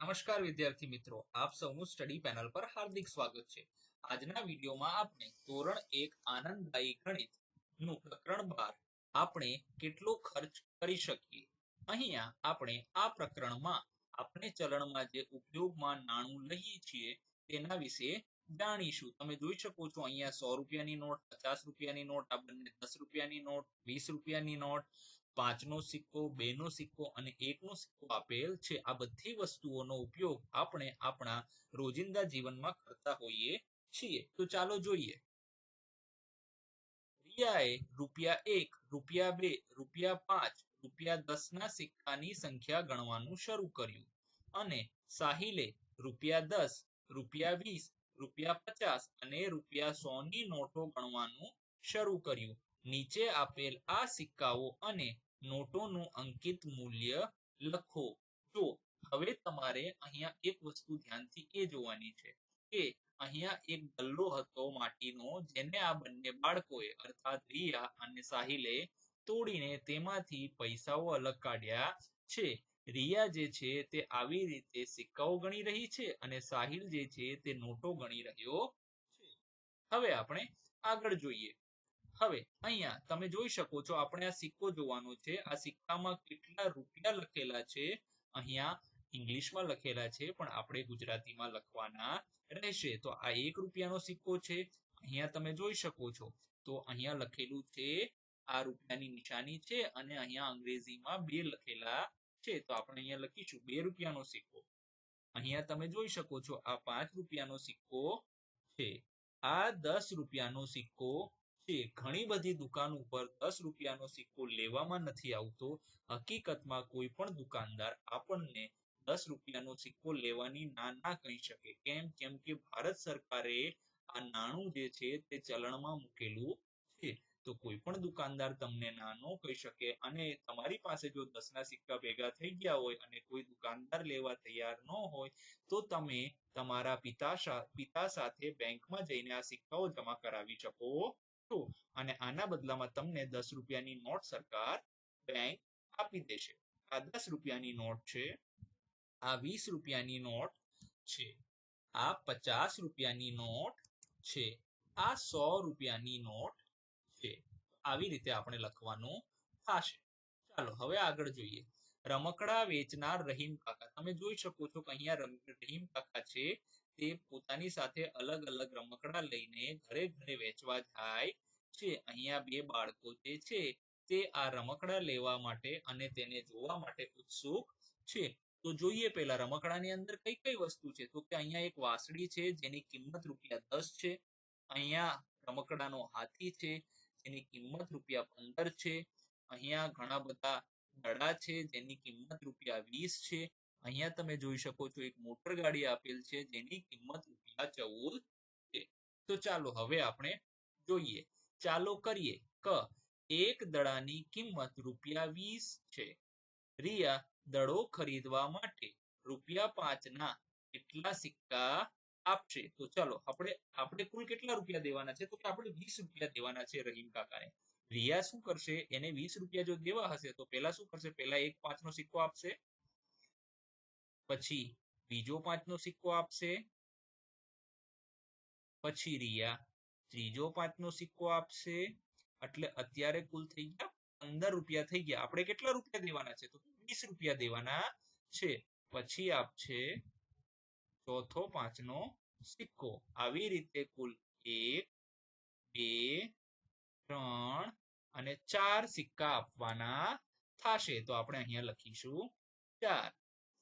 નમસ્કાર વિદ્યાર્થી મિત્રો, આપ સૌનું સ્ટડી પેનલ પર હાર્દિક સ્વાગત છે. આજના વિડીયોમાં આપણે ધોરણ એક આનંદદાયી ગણિતનું પ્રકરણ બાર આપણે કેટલો ખર્ચ કરી શકીએ? અહીંયા આપણે આ પ્રકરણમાં આપણે ચલણમાં જે ઉપયોગમાં નાણું લઈએ છીએ તેના વિશે જાણીશું. તમે જોઈ શકો છો અહીંયા સો રૂપિયાની નોટ, પચાસ રૂપિયાની નોટ, આ બંને દસ રૂપિયાની નોટ, વીસ રૂપિયાની નોટ પાંચનો સિક્કો, બેનો સિક્કો અને એકનો સિક્કો આપેલ છે. આ બધી વસ્તુઓનો ઉપયોગ આપણે આપણા રોજિંદા જીવનમાં કરતા હોઈએ છીએ. તો ચાલો જોઈએ. રિયાએ રૂપિયા એક, રૂપિયા બે, રૂપિયા પાંચ, રૂપિયા દસના સિક્કાની સંખ્યા ગણવાનું શરૂ કર્યું. અને સાહિલે રૂપિયા દસ, રૂપિયા વીસ, રૂપિયા પચાસ અને રૂપિયા સો ની નોટો ગણવાનું શરૂ કર્યું. નીચે આપેલ આ સિક્કાઓ અને નોટોનું અંકિત મૂલ્ય લખો. તો હવે તમારે અહીંયા એક વસ્તુ ધ્યાનથી એ જોવાની છે કે અહીંયા એક ગલ્લો હતો માટીનો, જેને આ બંને બાળકોએ, અર્થાત રિયા અને સાહિલે, તોડીને તેમાંથી પૈસાઓ અલગ કાઢ્યા છે. રિયા જે છે તે આવી રીતે સિક્કાઓ ગણી રહી છે અને સાહિલ જે છે તે નોટો ગણી રહ્યો છે. હવે આપણે આગળ જોઈએ. હવે અહીંયા તમે જોઈ શકો છો, આપણે આ સિક્કો જોવાનો છે. આ સિક્કામાં કેટલા રૂપિયા લખેલા છે? અહીંયા ઇંગ્લિશમાં લખેલા છે, પણ આપણે ગુજરાતીમાં લખવાના રહેશે. તો આ એક રૂપિયાનો સિક્કો છે. અહીંયા તમે જોઈ શકો છો. તો અહીંયા લખેલું છે, આ રૂપિયાની નિશાની છે અને અહીંયા અંગ્રેજીમાં બે લખેલા છે. તો આપણે અહીંયા લખીશું બે રૂપિયાનો સિક્કો. અહીંયા તમે જોઈ શકો છો, આ પાંચ રૂપિયાનો સિક્કો છે. આ દસ રૂપિયાનો સિક્કો છે ઘણી બધી દુકાન ઉપર દસ રૂપિયાનો સિક્કો લેવામાં નથી આવતો. હકીકતમાં કોઈ પણ દુકાનદાર આપણને દસ રૂપિયાનો સિક્કો લેવાની ના ના કહી શકે. કેમ? કેમ કે ભારત સરકારે આ નાણું જે છે તે ચલણમાં મૂકેલું છે. તો કોઈ પણ દુકાનદાર તમને નાનો કહી શકે. અને તમારી પાસે જો દસ ના સિક્કા ભેગા થઈ ગયા હોય અને કોઈ દુકાનદાર લેવા તૈયાર ન હોય, તો તમે તમારા પિતા પિતા સાથે બેંકમાં જઈને આ સિક્કાઓ જમા કરાવી શકો. અને આના બદલામાં તમને દસ રૂપિયાની નોટ સરકાર બેંક આપી દેશે. આ દસ રૂપિયાની નોટ છે, આ વીસ રૂપિયાની નોટ છે, આ પચાસ રૂપિયાની નોટ છે, આ સો રૂપિયાની નોટ છે. આવી રીતે આપણે લખવાનું થશે. ચાલો, હવે આગળ જોઈએ. રમકડા વેચનાર રહીમ કાકા, તમે જોઈ શકો છો કે અહીંયા રહીમ કાકા છે તે પોતાની સાથે અલગ અલગ રમકડા લઈને ઘરે ઘરે વેચવા જાય છે. અહીંયા બે બાળકો જે છે તે આ રમકડા લેવા માટે અને તેને જોવા માટે ઉત્સુક છે. તો જોઈએ પેલા રમકડાની અંદર કઈ કઈ વસ્તુ છે? તો કે અહીંયા એક વાસળી છે જેની કિંમત રૂપિયા દસ છે. અહીંયા રમકડાનો હાથી છે જેની કિંમત રૂપિયા પંદર છે. અહીંયા ઘણા બધા દડા છે જેની કિંમત રૂપિયા વીસ છે. અહીંયા તમે જોઈ શકો છો એક મોટર ગાડી આપેલ છે, જેની કિંમત રૂપિયા ચૌદ છે. તો ચાલો હવે આપણે જોઈએ. ચાલો કરીએ. ક, એક દડાની કિંમત રૂપિયા વીસ છે. રિયા દડો ખરીદવા માટે રૂપિયા પાંચ ના કેટલા સિક્કા આપશે? તો ચાલો, આપણે આપણે કુલ કેટલા રૂપિયા દેવાના છે? તો કે આપણે વીસ રૂપિયા દેવાના છે રહીમ કાકાને. રિયા શું કરશે? એને વીસ રૂપિયા જો દેવા હશે, તો પેલા શું કરશે? પેલા એક પાંચ નો સિક્કો આપશે. પછી બીજો પાંચ નો સિક્કો આપશે. પછી રિયા ત્રીજો પાંચનો સિક્કો આપશે. એટલે અત્યારે કુલ થઈ ગયા પંદર રૂપિયા થઈ ગયા. આપણે કેટલા રૂપિયા દેવાના છે? તો વીસ રૂપિયા દેવાના છે. પછી આપશે ચોથો પાંચનો સિક્કો. આવી રીતે કુલ એક, બે, ત્રણ અને ચાર સિક્કા આપવાના થશે. તો આપણે અહીંયા લખીશું ચાર.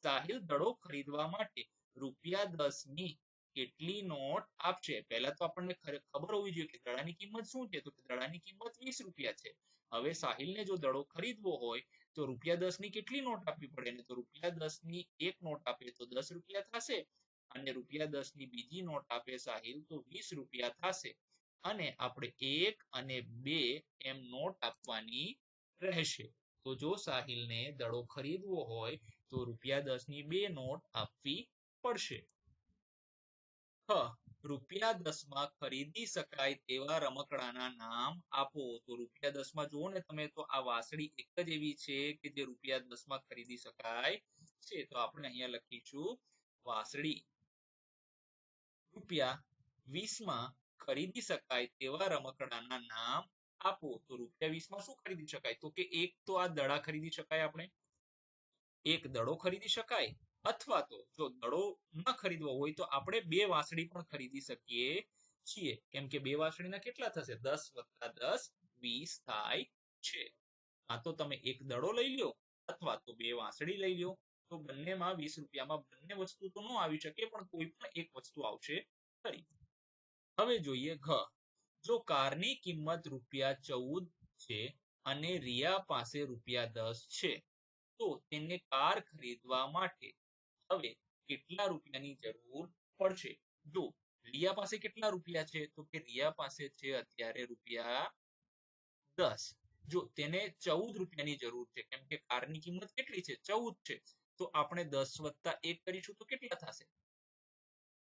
સાહિલ દડો ખરીદવા માટે રૂપિયા દસની કેટલી નોટ આપશે? પહેલા તો આપણને ખબર હોવી જોઈએ કે દડાની કિંમત શું છે? તો દડાની કિંમત વીસ રૂપિયા છે. હવે સાહિલને જો દડો ખરીદવો હોય, તો રૂપિયા દસની કેટલી નોટ આપવી પડે? ને તો રૂપિયા દસની એક નોટ આપે તો દસ રૂપિયા થશે. અને રૂપિયા દસની બીજી નોટ આપે સાહિલ તો વીસ રૂપિયા થશે. અને આપણે એક અને બે એમ નોટ આપવાની રહેશે. તો જો સાહિલને દડો ખરીદવો હોય તો રૂપિયા દસની બે નોટ આપવી પડશે. હ, રૂપિયા દસમાં ખરીદી શકાય તેવા રમકડાના નામ આપો. તો રૂપિયા દસમાં જુઓ ને તમે, તો આ વાસળી એક જ એવી છે કે જે રૂપિયા દસમાં ખરીદી શકાય છે. તો આપણે અહીંયા લખીશું, વાસળી રૂપિયા વીસમાં ખરીદી શકાય તેવા રમકડાના નામ આપો. તો રૂપિયા વીસમાં શું ખરીદી શકાય? તો કે એક તો આ દડા ખરીદી શકાય આપણે. એક દડો ખરીદી શકાય? અથવા તો જો દડો ન ખરીદવો હોય તો આપણે બે વાંસળી પણ ખરીદી શકીએ છીએ. કેમ કે બે વાંસળીના કેટલા થશે? દસ વત્તા દસ વીસ થાય છે. કાં તો તમે એક દડો લઈ લ્યો અથવા તો બે વાંસળી લઈ લ્યો. તો બંનેમાં વીસ રૂપિયામાં બંને વસ્તુ તો ન આવી શકે, પણ કોઈ પણ એક વસ્તુ આવશે ખરી. હવે જોઈએ ઘ. જો કારની કિંમત રૂપિયા ચૌદ છે અને રિયા પાસે રૂપિયા દસ છે તો તેને કાર ખરીદવા માટે હવે કેટલા રૂપિયાની જરૂર પડશે? જો રિયા પાસે કેટલા રૂપિયા છે? તો કે રિયા પાસે છે અત્યારે રૂપિયા દસ. જો તેને ચૌદ રૂપિયાની જરૂર છે, કેમ કે કારની કિંમત કેટલી છે? ચૌદ છે. તો આપણે દસ વત્તા એક કરીશું તો કેટલા થશે?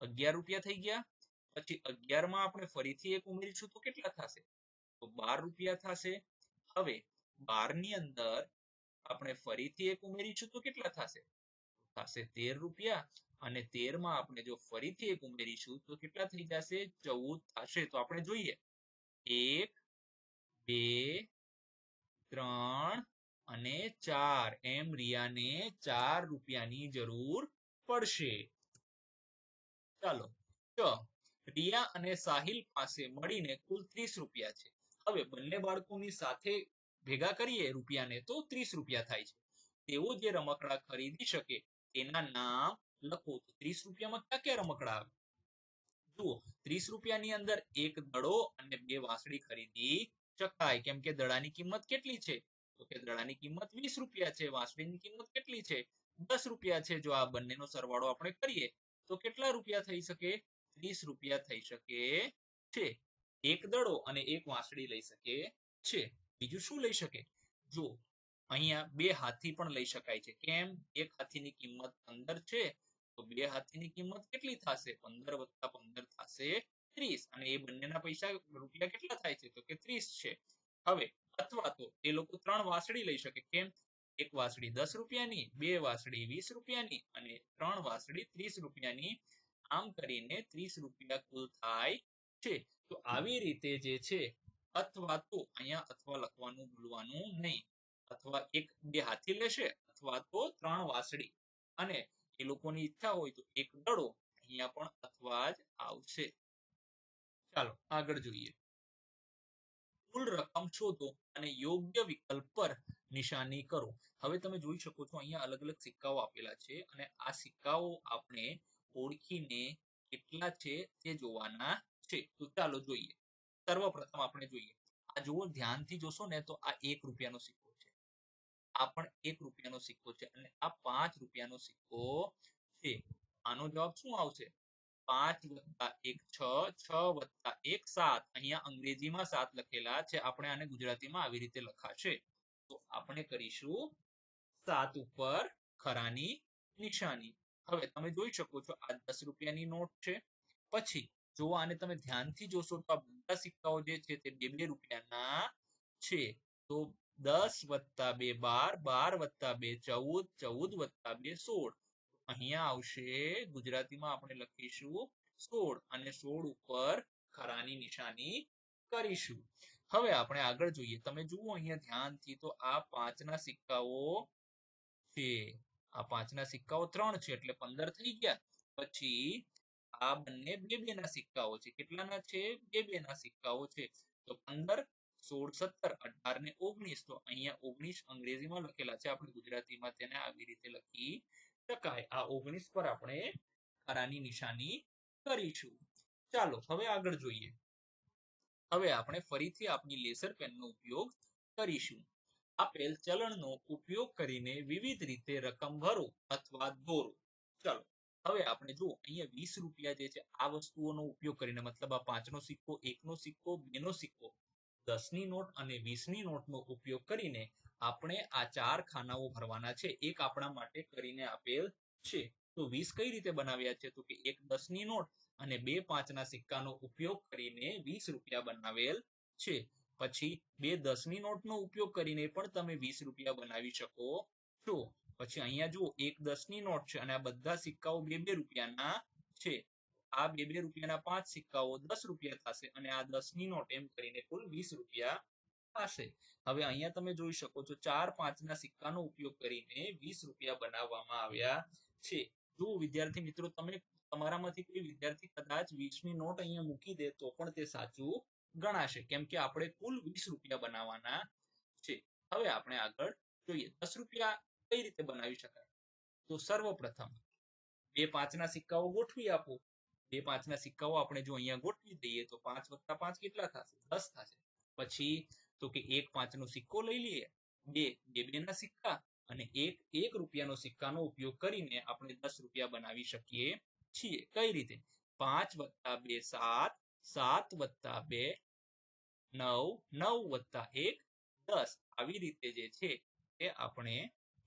અગિયાર રૂપિયા થઈ ગયા. પછી અગિયારમાં આપણે ફરીથી એક ઉમેરીશું તો કેટલા થશે? તો બાર રૂપિયા થશે. હવે બારની અંદર આપણે ફરીથી એક ઉમેરીશું તો કેટલા થશે? થશે તેર રૂપિયા અને તેરમાં આપણે જો ફરીથી એક ઉમેરીશું તો કેટલા થઈ જશે? ચૌદ થશે. તો આપણે જોઈએ. એક, બે, ત્રણ અને ચાર. એમ રિયાને ચાર રૂપિયાની જરૂર પડશે. ચાલો. ચ. રિયા અને સાહિલ પાસે મળીને કુલ ત્રીસ રૂપિયા છે. હવે બંને બાળકોની સાથે ભેગા કરીએ રૂપિયાને તો ત્રીસ રૂપિયા થાય છે. તેઓ જે રમકડા ખરીદી શકે તેના નામ લખો તો ત્રીસ રૂપિયામાં ક્યાં ક્યાં રમકડા આવે? જુઓ, ત્રીસ રૂપિયાની અંદર એક દડો અને બે વાંસળી ખરીદી શકાય. કેમ કે દડાની કિંમત કેટલી છે? તો કે દડાની કિંમત વીસ રૂપિયા છે, વાંસળીની કિંમત કેટલી છે? દસ રૂપિયા છે. જો આ બંનેનો સરવાળો આપણે કરીએ તો કેટલા રૂપિયા થઈ શકે? ત્રીસ રૂપિયા થઈ શકે છે. એક દડો અને એક વાંસળી લઈ શકે છે. બીજું શું લઈ શકે? જો અહીંયા બે હાથી પણ લઈ શકાય છે. કેમ? એક હાથીની કિંમત પંદર છે, તો બે હાથીની કિંમત કેટલી થશે? પંદર વત્તા પંદર થશે ત્રીસ. અને એ બંનેના પૈસા રૂપિયા કેટલા થાય છે? તો કે ત્રીસ છે. હવે, અથવા તો એ લોકો ત્રણ વાસળી લઈ શકે. કેમ? એક વાસળી દસ રૂપિયાની, બે વાસળી વીસ રૂપિયાની અને ત્રણ વાસળી ત્રીસ રૂપિયાની. આમ કરીને ત્રીસ રૂપિયા કુલ થાય છે. તો આવી રીતે જે છે અથવા તો અહીંયા અથવા લખવાનું ભૂલવાનું નહીં. અથવા એક બે હાથી લેશે અથવા તો ત્રણ વાસળી. અને એ લોકોની ઈચ્છા હોય તો એક દડો અહીંયા પણ અથવા જ આવશે. ચાલો, આગળ જોઈએ. કુલ રકમ શોધો અને યોગ્ય વિકલ્પ પર નિશાની કરો. હવે તમે જોઈ શકો છો અહીંયા અલગ અલગ સિક્કાઓ આપેલા છે અને આ સિક્કાઓ આપણે ઓળખીને કેટલા છે તે જોવાના છે. તો ચાલો જોઈએ. સર્વપ્રથમ આપણે જોઈએ. આ જુઓ, ધ્યાનથી જોશો ને તો આ એક રૂપિયાનો સિક્કો છે. આ પણ એક રૂપિયાનો સિક્કો છે અને આ પાંચ રૂપિયાનો સિક્કો છે. આનો જવાબ શું આવશે? પાંચ વત્તા એક છ છ વત્તા એક સાત. અહીંયા અંગ્રેજીમાં સાત લખેલા છે. આપણે આને ગુજરાતીમાં આવી રીતે લખાશે. તો આપણે કરીશું સાત ઉપર ખરાની નિશાની. હવે તમે જોઈ શકો છો આ દસ રૂપિયાની નોટ છે. પછી જો આને તમે ધ્યાનથી જોશો તો આ બધા સિક્કાઓ જે છે તે બે બે રૂપિયાના છે. તો દસ વત્તા બે બાર બાર વત્તા બે ચૌદ ચૌદ વત્તા બે સોળ. અહીંયા આવશે ગુજરાતીમાં આપણે લખીશું સોળ અને સોળ ઉપર ખરાની નિશાની કરીશું. હવે આપણે આગળ જોઈએ. તમે જુઓ અહીંયા ધ્યાનથી તો આ પાંચના સિક્કાઓ છે. આ પાંચના સિક્કાઓ ત્રણ છે એટલે પંદર થઈ ગયા. પછી આ બંને બે બે ના સિક્કાઓ છે. કેટલાના છે? બે બે ના સિક્કાઓ છે. તો પંદર, સોળ, સત્તર, અઢાર ને ઓગણીસ. તો અહીંયા ઓગણીસ અંગ્રેજીમાં લખેલા છે. આપણે ગુજરાતીમાં તેને આવી રીતે લખી શકાય. આ ઓગણીસ પર આપણે ખરાની નિશાની કરીશું. ચાલો, હવે આગળ જોઈએ. હવે આપણે ફરીથી આપણી લેસર પેનનો ઉપયોગ કરીશું. આપેલ ચલણનો ઉપયોગ કરીને વિવિધ રીતે રકમ ભરો અથવા દોરો. ચાલો. હવે આપણે જો અહીંયા વીસ રૂપિયા જે છે, આ વસ્તુઓનો ઉપયોગ કરીને, મતલબ આ પાંચનો સિક્કો, એકનો સિક્કો, બેનો સિક્કો, દસની નોટ અને વીસની નોટનો ઉપયોગ કરીને આપણે આ ચાર ખાનાઓ ભરવાના છે, એક આપણા માટે કરીને આપેલ છે. તો વીસ કઈ રીતે બનાવ્યા છે? તો કે એક દસની નોટ અને બે પાંચના સિક્કાનો ઉપયોગ કરીને વીસ રૂપિયા બનાવેલ છે. પછી બે દસની નોટનો ઉપયોગ કરીને પણ તમે વીસ રૂપિયા બનાવી શકો છો. પછી અહીંયા જુઓ, એક દસની નોટ છે અને આ બધા સિક્કાઓ બે બે રૂપિયાના છે. આ બે બે રૂપિયાના પાંચ સિક્કાઓ દસ રૂપિયા થશે અને આ દસની નોટ એમ કરીને કુલ વીસ રૂપિયા થશે. હવે અહીંયા તમે જોઈ શકો છો, ચાર પાંચના સિક્કાનો ઉપયોગ કરીને વીસ રૂપિયા બનાવવામાં આવ્યા છે. જો વિદ્યાર્થી મિત્રો, તમે તમારામાંથી કોઈ વિદ્યાર્થી કદાચ વીસની નોટ અહીંયા મૂકી દે તો પણ તે સાચું ગણાશે. કેમ કે આપણે કુલ વીસ રૂપિયા બનાવવાના છે. હવે આપણે આગળ જોઈએ. દસ રૂપિયા કઈ રીતે બનાવી શકાય? તો સર્વપ્રથમ, બે પાંચના સિક્કાઓ ગોઠવી આપો. બે પાંચના સિક્કાઓ આપણે જો અહીંયા ગોઠવી દઈએ તો પાંચ વત્તા પાંચ કેટલા થશે? દસ થશે. પછી તો કે એક પાંચનો સિક્કો લઈ લઈએ. બે બે બે ના સિક્કા અને એક એક રૂપિયાનો સિક્કાનો ઉપયોગ કરીને આપણે દસ રૂપિયા બનાવી શકીએ છીએ. કઈ રીતે? પાંચ વત્તા બે સાત સાત વત્તા બે નવ નવ વત્તા એક, દસ. આવી રીતે જે છે એ આપણે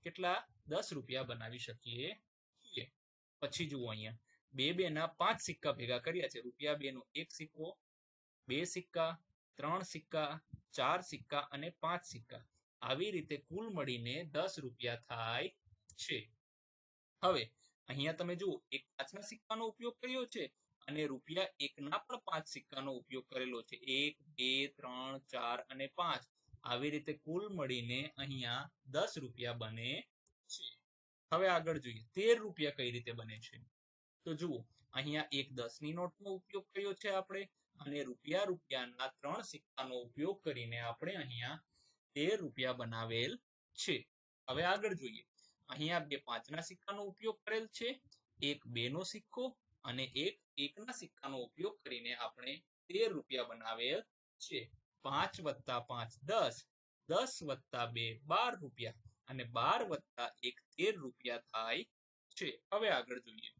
કેટલા? દસ રૂપિયા બનાવી શકીએ. છીએ પછી જુઓ અહીંયા. બે બે ના પાંચ સિક્કા ભેગા કર્યા છે. રૂપિયા બે નો એક સિક્કો, બે સિક્કા, ત્રણ સિક્કા, ચાર સિક્કા અને પાંચ સિક્કા. આવી રીતે કુલ મળીને દસ રૂપિયા થાય છે. હવે, અહીંયા તમે જુઓ, એક પાંચના સિક્કાનો ઉપયોગ કર્યો છે અને રૂપિયા એકના પણ પાંચ સિક્કાનો ઉપયોગ કરેલો છે. એક, બે, ત્રણ, ચાર અને પાંચ. આવી રીતે કુલ મળીને અહીંયા દસ રૂપિયા બને છે. હવે આગળ જોઈએ, તેર રૂપિયા કઈ રીતે બને છે? તો જુઓ, અહીંયા એક દસની નોટનો ઉપયોગ કર્યો છે આપણે, અને રૂપિયા રૂપિયાના ત્રણ સિક્કાનો ઉપયોગ કરીને આપણે અહીંયા તેર રૂપિયા બનાવેલ છે. હવે આગળ જોઈએ, અહીંયા બે પાંચના સિક્કાનો ઉપયોગ કરેલ છે, એક બે નો સિક્કો, અને એક એકના સિક્કાનો ઉપયોગ કરીને આપણે તેર રૂપિયા બનાવેલ છે. પાંચ વત્તા પાંચ દસ દસ વત્તા બે બાર રૂપિયા અને બાર વત્તા એક તેર રૂપિયા થાય છે. હવે આગળ જોઈએ.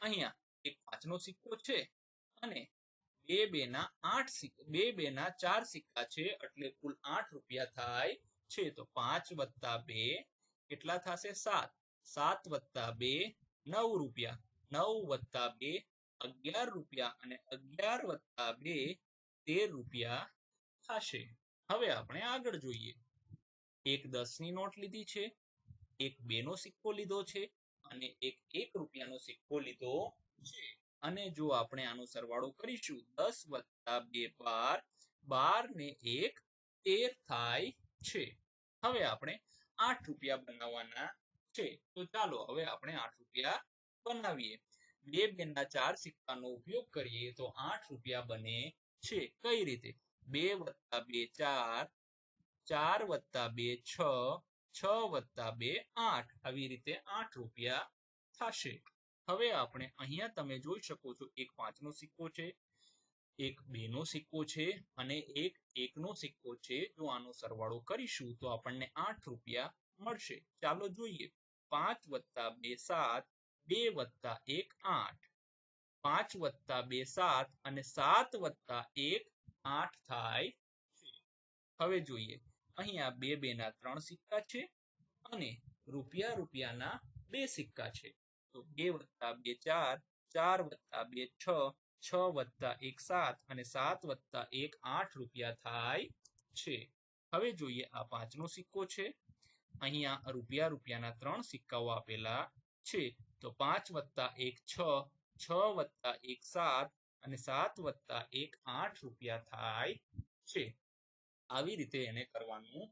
અહીંયા એક પાંચનો સિક્કો છે અને બે બે ના આઠ બે બે ના ચાર સિક્કા છે એટલે કુલ આઠ રૂપિયા થાય છે. તો પાંચ વત્તા બે કેટલા થશે? સાત. સાત વત્તા બે નવ રૂપિયા. નવ વત્તા બે અગિયાર રૂપિયા અને અગિયાર વત્તા બે તેર રૂપિયા થશે. હવે આપણે આગળ જોઈએ. એક દસની નોટ લીધી છે, એક બે નો સિક્કો લીધો છે અને એક એક રૂપિયાનો સિક્કો લીધો છે. અને જો આપણે આનો સરવાળો કરીશું, દસ વત્તા બે બાર બાર ને એક તેર થાય છે. હવે આપણે આઠ રૂપિયા બનાવવાના છે. તો ચાલો હવે આપણે આઠ રૂપિયા બનાવીએ. બે બેના ચાર સિક્કાનો ઉપયોગ કરીએ તો આઠ રૂપિયા બને છે. કઈ રીતે? બે વત્તા બે ચાર ચાર વત્તા બે છ છ વત્તા બે આઠ. આવી રીતે આઠ રૂપિયા થશે. હવે આપણે અહીંયા તમે જોઈ શકો છો, એક પાંચનો સિક્કો છે, એક બે નો સિક્કો છે અને એક એકનો સિક્કો છે. જો આનો સરવાળો કરીશું તો આપણને આઠ રૂપિયા મળશે. ચાલો જોઈએ. પાંચ વત્તા બે સાત, બે વત્તા એક આઠ. પાંચ વત્તા બે સાત અને સાત વત્તા એક આઠ થાય હવે જોઈએ. અહીંયા બે બે ના ત્રણ સિક્કા છે અને રૂપિયા રૂપિયાના બે સિક્કા છે. તો બે વત્તા બે ચાર ચાર વત્તા બે છ છ વત્તા એક સાત અને સાત વત્તા એક આઠ રૂપિયા થાય છે. હવે જોઈએ આ પાંચનો સિક્કો છે. અહીંયા રૂપિયા રૂપિયાના ત્રણ સિક્કાઓ આપેલા છે. તો પાંચ વત્તા એક છ છ વત્તા એક સાત અને સાત વત્તા એક આઠ રૂપિયા થાય છે. આવી રીતે એને કરવાનું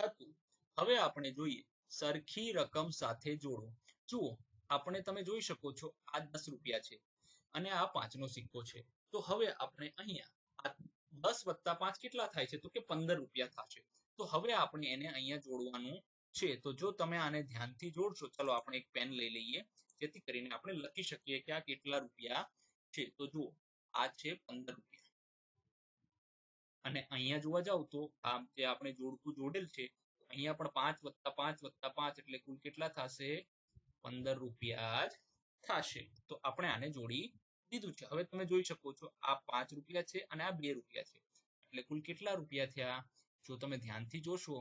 હતું. હવે આપણે જોઈએ સરખી રકમ સાથે જોડો. જુઓ, આપણે તમે જોઈ શકો છો આ દસ રૂપિયા છે અને આ પાંચનો સિક્કો છે. તો હવે આપણે અહીંયા દસ વત્તા પાંચ કેટલા થાય છે? તો કે પંદર રૂપિયા થશે તો હવે આપણે એને અહીંયા જોડવાનું છે. તો જો તમે આને ધ્યાનથી જોડશો, ચલો આપણે એક પેન લઈ લઈએ. જેથી કરીને આપણે લખી શકીએ કે આ કેટલા રૂપિયા છે? તો જુઓ, આ છે પંદર રૂપિયા. અને અહીંયા જોવા જાવ તો આમ જે આપણે જોડકું જોડેલ છે, અહીંયા પણ પાંચ વત્તા પાંચ વત્તા પાંચ એટલે કુલ કેટલા થશે? પંદર રૂપિયા જ થશે. તો આપણે આને જોડી દીધું છે. હવે તમે જોઈ શકો છો, આ પાંચ રૂપિયા છે અને આ બે રૂપિયા છે. એટલે કુલ કેટલા રૂપિયા થયા? જો તમે ધ્યાનથી જોશો,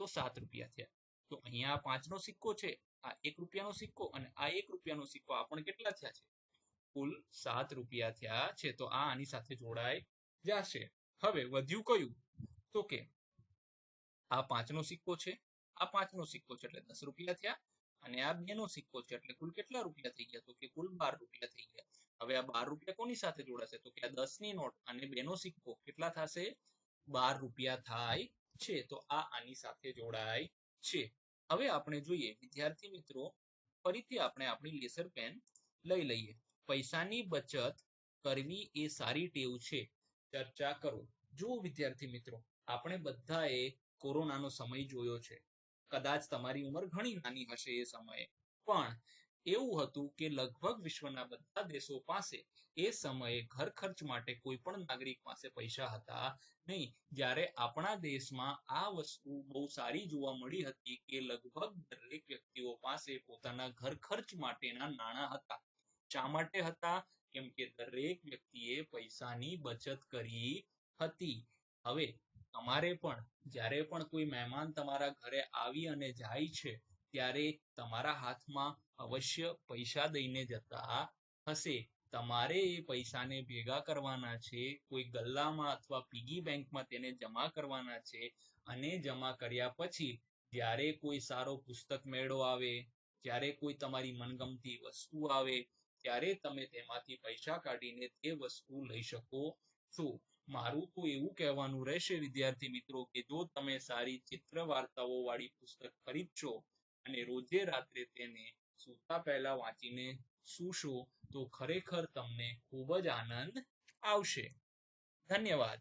તો સાત રૂપિયા થયા. તો અહીંયા પાંચ નો સિક્કો છે. આ એક રૂપિયાનો સિક્કો અને આ એક રૂપિયાનો સિક્કો આ પણ કેટલા થયા છે? કુલ સાત રૂપિયા થયા છે, તો આ આની સાથે જોડાઈ જશે. હવે વધ્યું કયું? તો કે આ પાંચનો સિક્કો છે, આ પાંચનો સિક્કો છે એટલે દસ રૂપિયા થયા અને આ બે નો સિક્કો છે એટલે કુલ કેટલા રૂપિયા થઈ ગયા? તો કે કુલ બાર રૂપિયા થઈ ગયા. હવે આ બાર રૂપિયા કોની સાથે જોડાશે? તો કે આ દસની નોટ અને બે નો સિક્કો કેટલા થશે? બાર રૂપિયા થાય છે, તો આ આની સાથે જોડાય છે. હવે આપણે જોઈએ, વિદ્યાર્થી મિત્રો, ફરીથી આપણે આપણી લેસર પેન લઈ લઈએ. પૈસાની બચત કરવી એ સારી ટેવ છે. ચર્ચા કરો. જુઓ વિદ્યાર્થી મિત્રો, આપણે બધાએ કોરોનાનો સમય જોયો છે. કદાચ તમારી ઉંમર ઘણી નાની હશે એ સમયે. પણ એવું હતું કે લગભગ વિશ્વના બધા દેશો પાસે એ સમયે ઘર ખર્ચ માટે કોઈ પણ નાગરિક પાસે પૈસા હતા નહીં. જ્યારે આપણા દેશમાં આ વસ્તુ બહુ સારી જોવા મળી હતી કે લગભગ દરેક વ્યક્તિઓ પાસે પોતાના ઘર ખર્ચ માટેના નાણાં હતા. શા માટે હતા? કેમ કે દરેક વ્યક્તિએ પૈસાની બચત કરી હતી. હવે તમારે પણ, જ્યારે પણ કોઈ મહેમાન તમારા ઘરે આવી અને જાય છે ત્યારે તમારા હાથમાં અવશ્ય પૈસા દઈને જતા હશે. તમારે એ પૈસાને ભેગા કરવાના છે, કોઈ ગલ્લામાં અથવા પીગી બેંકમાં તેને જમા કરવાના છે અને જમા કર્યા પછી જ્યારે કોઈ સારો પુસ્તક મેળો આવે, જ્યારે કોઈ તમારી મનગમતી વસ્તુ આવે, ત્યારે તમે તેમાંથી પૈસા કાઢીને તે વસ્તુ લઈ શકો છો. મારું તો એવું કહેવાનું રહેશે વિદ્યાર્થી મિત્રો કે જો તમે સારી ચિત્ર વાર્તાઓ વાળી પુસ્તક ખરીદશો અને રોજે રાત્રે તેને સૂતા પહેલા વાંચીને સૂશો તો ખરેખર તમને ખૂબ જ આનંદ આવશે. ધન્યવાદ.